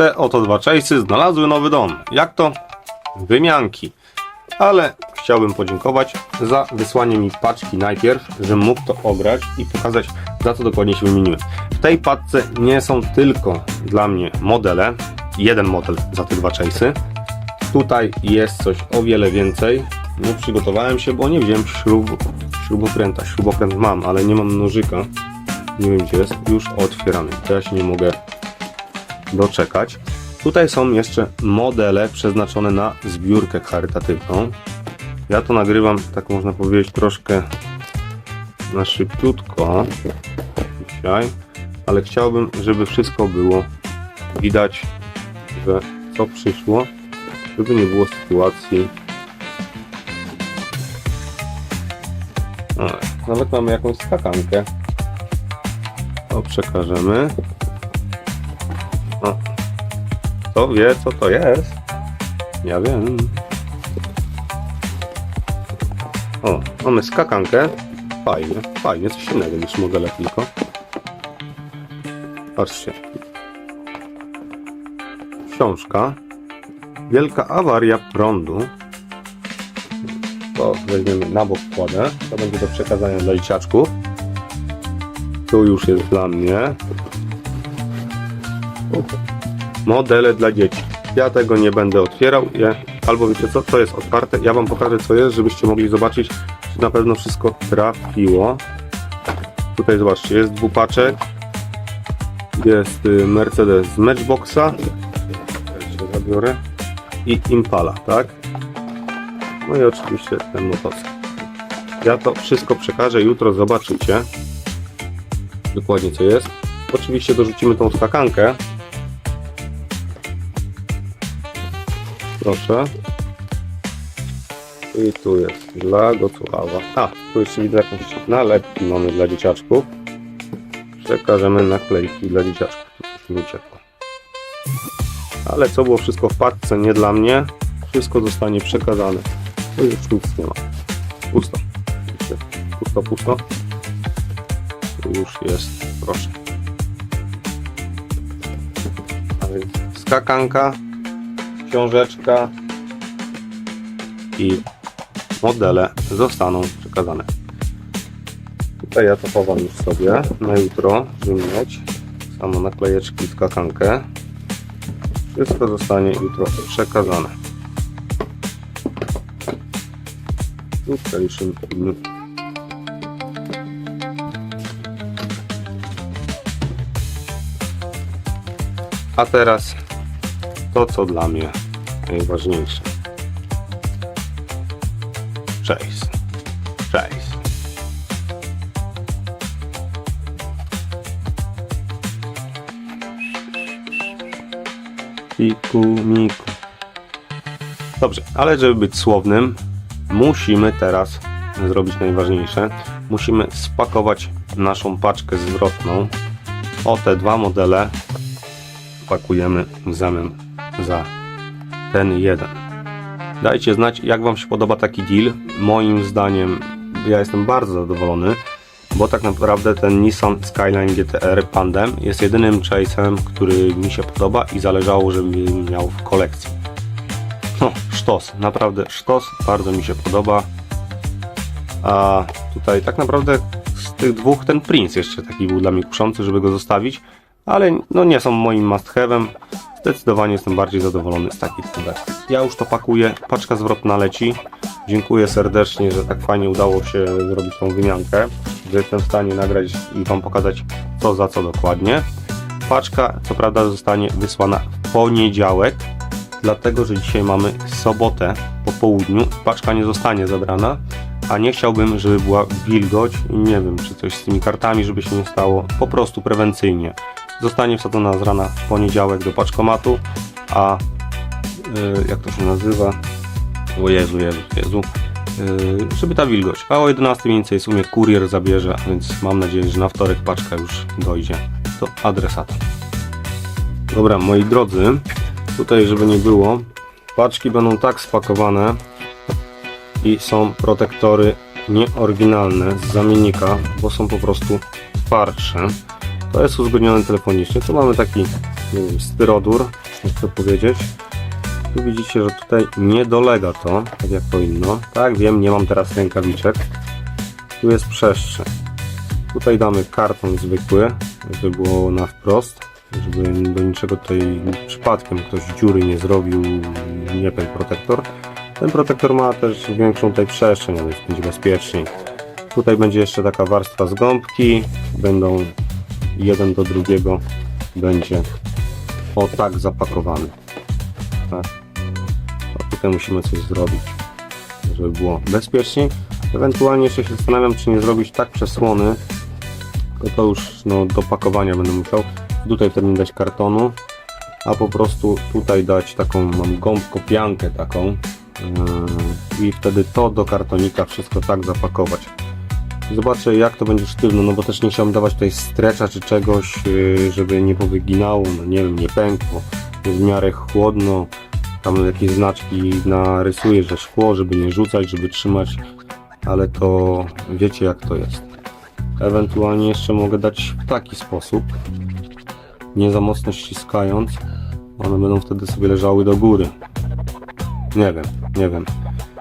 Te oto dwa chase'y znalazły nowy dom. Jak to? Wymianki. Ale chciałbym podziękować za wysłanie mi paczki najpierw, żebym mógł to obrać i pokazać, za co dokładnie się wymieniły. W tej paczce nie są tylko dla mnie modele, jeden model za te dwa chase'y. Tutaj jest coś o wiele więcej. Nie przygotowałem się, bo nie wziąłem śrub, śrubokręta. Śrubokręt mam, ale nie mam nożyka. Nie wiem gdzie jest. Już ja się nie mogę doczekać. Tutaj są jeszcze modele przeznaczone na zbiórkę charytatywną. Ja to nagrywam, tak można powiedzieć, troszkę na szybciutko dzisiaj, ale chciałbym, żeby wszystko było widać, że co przyszło, żeby nie było sytuacji. Nawet mamy jakąś skakankę. To przekażemy. Kto wie, co to jest? Ja wiem. O, mamy skakankę. Fajnie, fajnie, coś innego niż modele tylko. Patrzcie. Książka. Wielka awaria prądu. To weźmiemy na bok kładę. To będzie do przekazania dla dzieciaczków. Tu już jest dla mnie. Modele dla dzieci. Ja tego nie będę otwierał. Albo wiecie co, to jest otwarte. Ja wam pokażę co jest, żebyście mogli zobaczyć, czy na pewno wszystko trafiło. Tutaj zobaczcie, jest dwupaczek. Jest y, Mercedes z Matchboxa. Ja zabiorę. I Impala, tak? No i oczywiście ten motocykl. Ja to wszystko przekażę jutro, zobaczycie dokładnie co jest. Oczywiście dorzucimy tą skakankę. Proszę. I tu jest dla Gocława. A, tu jeszcze widzę jakąś nalepki mamy dla dzieciaczków. Przekażemy naklejki dla dzieciaczków. Tu coś mi uciekło. Ale co było wszystko w paczce, nie dla mnie. Wszystko zostanie przekazane. Tu już nic nie ma. Pusto. Pusto, pusto. Tu już jest, proszę. Skakanka, książeczka i modele zostaną przekazane. Tutaj ja to chowam już sobie na jutro, żeby mieć samo naklejeczki, skakankę. Wszystko zostanie jutro przekazane. Tu przeliczymy minut. A teraz to, co dla mnie najważniejsze. Chase. Chase. Piku, miku. Dobrze, ale żeby być słownym, musimy teraz zrobić najważniejsze. Musimy spakować naszą paczkę zwrotną. O te dwa modele pakujemy w zamian za ten jeden. Dajcie znać, jak Wam się podoba taki deal. Moim zdaniem, ja jestem bardzo zadowolony, bo tak naprawdę ten Nissan Skyline GTR Pandem jest jedynym chase'em, który mi się podoba i zależało, żebym miał w kolekcji. No, sztos, naprawdę sztos, bardzo mi się podoba. A tutaj tak naprawdę z tych dwóch ten Prince jeszcze taki był dla mnie kuszący, żeby go zostawić, ale no nie są moim must have'em. Zdecydowanie jestem bardziej zadowolony z takich cudek. Ja już to pakuję, paczka zwrotna leci. Dziękuję serdecznie, że tak fajnie udało się zrobić tą wymiankę, że jestem w stanie nagrać i Wam pokazać co za co dokładnie. Paczka co prawda zostanie wysłana w poniedziałek, dlatego że dzisiaj mamy sobotę po południu. Paczka nie zostanie zabrana, a nie chciałbym, żeby była wilgoć nie wiem, czy coś z tymi kartami, żeby się nie stało, po prostu prewencyjnie. Zostanie wsadzona z rana w poniedziałek do paczkomatu, a yy, jak to się nazywa? O Jezu, Jezu, Jezu. Yy, żeby ta wilgoć. A o 11 mniej więcej w sumie kurier zabierze, więc mam nadzieję, że na wtorek paczka już dojdzie do adresata. Dobra, moi drodzy, tutaj żeby nie było, paczki będą tak spakowane i są protektory nieoryginalne z zamiennika, bo są po prostu twardsze. To jest uzgodnione telefonicznie. Tu mamy taki nie wiem, styrodur, jak to powiedzieć. Tu widzicie, że tutaj nie dolega to, tak jak powinno. Tak, wiem, nie mam teraz rękawiczek. Tu jest przestrzeń. Tutaj damy karton zwykły, żeby było na wprost, żeby do niczego tutaj przypadkiem ktoś dziury nie zrobił, nie ten protektor. Ten protektor ma też większą tutaj przestrzeń, więc będzie bezpieczniej. Tutaj będzie jeszcze taka warstwa z gąbki, będą jeden do drugiego będzie o tak zapakowany. Tak. A tutaj musimy coś zrobić, żeby było bezpieczniej. Ewentualnie jeszcze się zastanawiam, czy nie zrobić tak przesłony, to to już no, do pakowania będę musiał. Tutaj wtedy nie dać kartonu, a po prostu tutaj dać taką, mam gąbką, piankę taką yy, i wtedy to do kartonika wszystko tak zapakować. Zobaczę jak to będzie sztywno, no bo też nie chciałem dawać tutaj strecza czy czegoś, yy, żeby nie powyginało, no nie wiem, nie pękło, jest w miarę chłodno, tam jakieś znaczki narysuję, że szkło, żeby nie rzucać, żeby trzymać, ale to wiecie jak to jest. Ewentualnie jeszcze mogę dać w taki sposób, nie za mocno ściskając, one będą wtedy sobie leżały do góry. Nie wiem, nie wiem.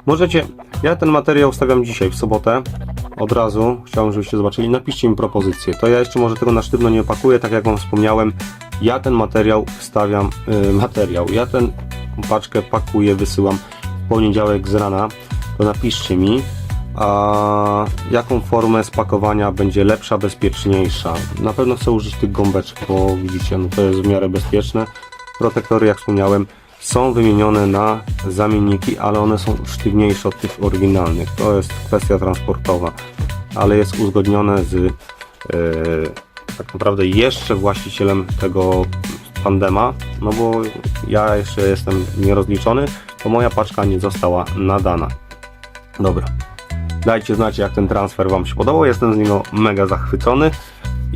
Możecie, ja ten materiał stawiam dzisiaj w sobotę, od razu, chciałem żebyście zobaczyli, napiszcie mi propozycję, to ja jeszcze może tego na sztywno nie pakuję, tak jak wam wspomniałem, ja ten materiał wstawiam, y, materiał, ja ten paczkę pakuję, wysyłam w poniedziałek z rana, to napiszcie mi, a jaką formę spakowania będzie lepsza, bezpieczniejsza. Na pewno chcę użyć tych gąbeczek, bo widzicie, no to jest w miarę bezpieczne. Protektory, jak wspomniałem, są wymienione na zamienniki, ale one są sztywniejsze od tych oryginalnych. To jest kwestia transportowa, ale jest uzgodnione z e, tak naprawdę jeszcze właścicielem tego tandema, no bo ja jeszcze jestem nierozliczony, bo moja paczka nie została nadana. Dobra. Dajcie znać, jak ten transfer Wam się podobał. Jestem z niego mega zachwycony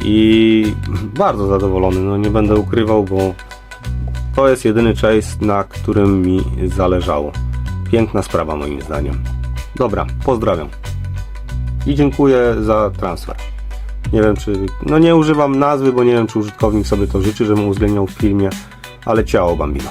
i bardzo zadowolony. No nie będę ukrywał, bo to jest jedyny chase, na którym mi zależało. Piękna sprawa moim zdaniem. Dobra, pozdrawiam. I dziękuję za transfer. Nie wiem czy. No nie używam nazwy, bo nie wiem czy użytkownik sobie to życzy, żebym uwzględniał w filmie, ale ciało Bambino.